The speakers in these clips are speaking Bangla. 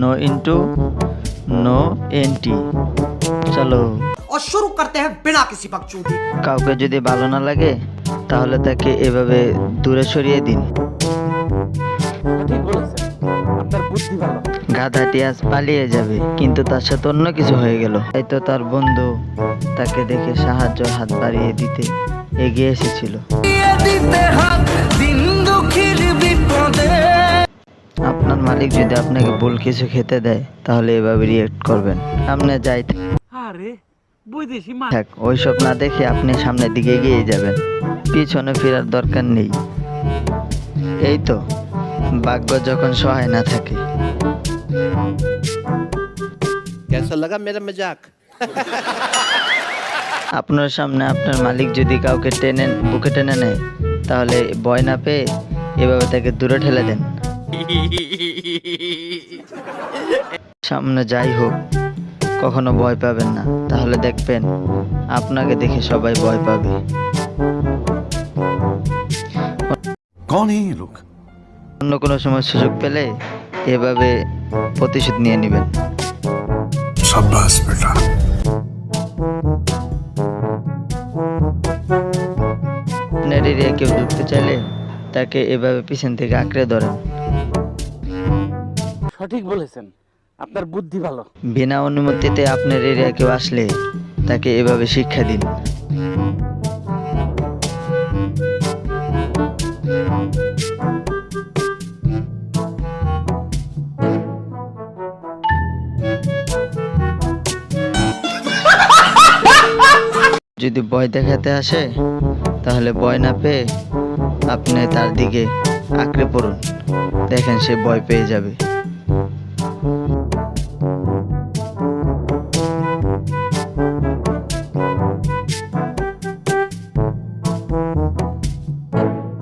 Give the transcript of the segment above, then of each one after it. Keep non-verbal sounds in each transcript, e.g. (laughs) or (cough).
নো ইন্টু নো এন্টি চলো और शुरू करते हैं बिना किसी बकचोदी কাউকে যদি ভালো না লাগে তাহলে তাকে এভাবে দূরে সরিয়ে দিন ঠিক বলেছেন আপনার বুদ্ধি ভালো গাধাটি আজ পালিয়ে যাবে কিন্তু তার সাথে অন্য কিছু হয়ে গেল তাই তো তার বন্ধু তাকে দেখে সাহায্য হাত বাড়িয়ে দিতে এগিয়ে এসেছিল আপনার মালিক যদি আপনাকে ভুল কিছু খেতে দেয় তাহলে এভাবে রিয়েক্ট করবেন। আপনি যাই আরে বুঝেছি থাক ওইসব না দেখে আপনি সামনের দিকে এগিয়ে যাবেন। পিছনে ফেরার দরকার নেই। এই তো ভাগ্য যখন সহায় না থাকে। (laughs) আপনার সামনে আপনার মালিক যদি কাউকে টেনে বুকে টেনে নেয় তাহলে বয় না পেয়ে এভাবে তাকে দূরে ঠেলে দেন। সামনে যাই হোক কখনো ভয় পাবেন না। তাহলে দেখবেন আপনাকে দেখে সবাই ভয় পাবে। অন্য কোনো সময় সুযোগ পেলে এভাবে প্রতিশোধ নিয়ে নেবেন। কেউ ঢুকতে চাইলে তাকে এভাবে পিছন থেকে আঁকড়ে ধরেন। সঠিক বলেছেন। আপনার বুদ্ধি ভালো। বিনা অনুমতিতে আপনার এরিয়া কেউ আসলে তাকে এভাবে শিক্ষা দিন। যদি ভয় দেখাতে আসে, তাহলে ভয় না পেয়ে আপনি তার দিকে আঁকড়ে পড়ুন দেখেন সে ভয় পেয়ে যাবে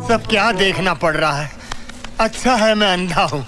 सब क्या देखना पड़ रहा है अच्छा है मैं अंधा हूँ